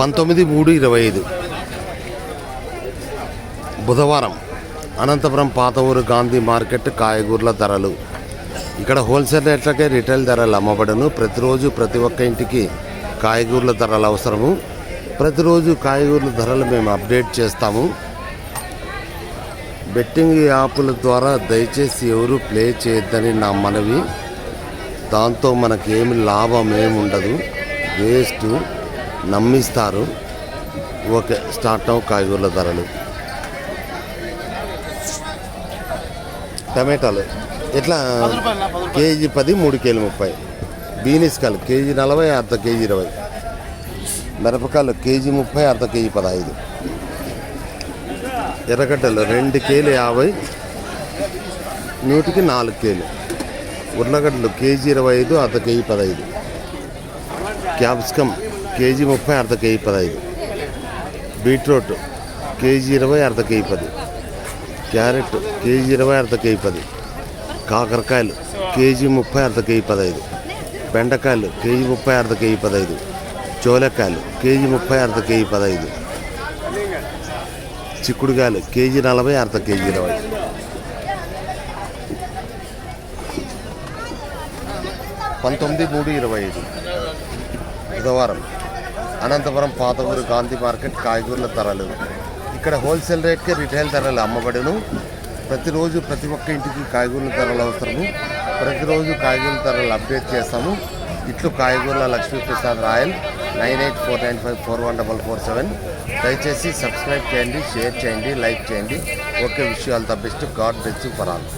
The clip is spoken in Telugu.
పంతొమ్మిది మూడు ఇరవై ఐదు. బుధవారం అనంతపురం పాత ఊరు గాంధీ మార్కెట్ కాయగూరల ధరలు. ఇక్కడ హోల్సేల్ రేట్లకే రిటైల్ ధరలు అమ్మబడను. ప్రతిరోజు ప్రతి ఒక్క ఇంటికి కాయగూరల ధరలు అవసరము. ప్రతిరోజు కాయగూరల ధరలు మేము అప్డేట్ చేస్తాము. బెట్టింగ్ యాప్ల ద్వారా దయచేసి ఎవరు ప్లే చేయొద్దని నా మనవి. దాంతో మనకేమి లాభం ఏమి ఉండదు వేస్ట్ నమ్మిస్తారు. ఓకే స్టార్ట్ అవు కాయగూరల ధరలు. టమాటాలు ఎట్లా? కేజీ పది మూడు కేజీ ముప్పై. బీనిస్కాయలు కేజీ నలభై అర్ధ కేజీ ఇరవై. మిరపకాయలు కేజీ ముప్పై అర్ధ కేజీ పదహైదు. ఎర్రగడ్డలు రెండు కేలు యాభై. నూటికి నాలుగు కేలు. ఉర్లగడ్డలు కేజీ ఇరవై ఐదు అర్ధ కేజీ పదహైదు. క్యాప్సికమ్ కేజీ ముప్పై అర్ధ కేజీ పదహైదు. బీట్రూట్ కేజీ ఇరవై అర్ధ కేజీ పది. క్యారెట్ కేజీ ఇరవై అర్ధ కేజీ పది. కాకరకాయలు కేజీ ముప్పై అర్ధ కేజీ పదహైదు. బెండకాయలు కేజీ ముప్పై అర్ధ కేజీ పదహైదు. చోలకాయలు కేజీ ముప్పై అర్ధ కేజీ పదహైదు. చిక్కుడుకాయలు కేజీ నలభై అర్ధ కేజీ ఇరవై. పంతొమ్మిది మూడు ఇరవై ఐదు. బుధవారం అనంతపురం పాత ఊరు గాంధీ మార్కెట్ కాయగూరల ధరలు. ఇక్కడ హోల్సేల్ రేట్కే రిటైల్ ధరలు అమ్మబడును. ప్రతిరోజు ప్రతి ఒక్క ఇంటికి కాయగూరల ధరలు అవసరము. ప్రతిరోజు కాయగూరల ధరలు అప్డేట్ చేస్తాము. ఇట్లు కాయగూరల Lakshmiprasad Royal nine eight four nine five four one double four seven. దయచేసి సబ్స్క్రైబ్ చేయండి షేర్ చేయండి లైక్ చేయండి. ఓకే విషయాలు the best god best for all.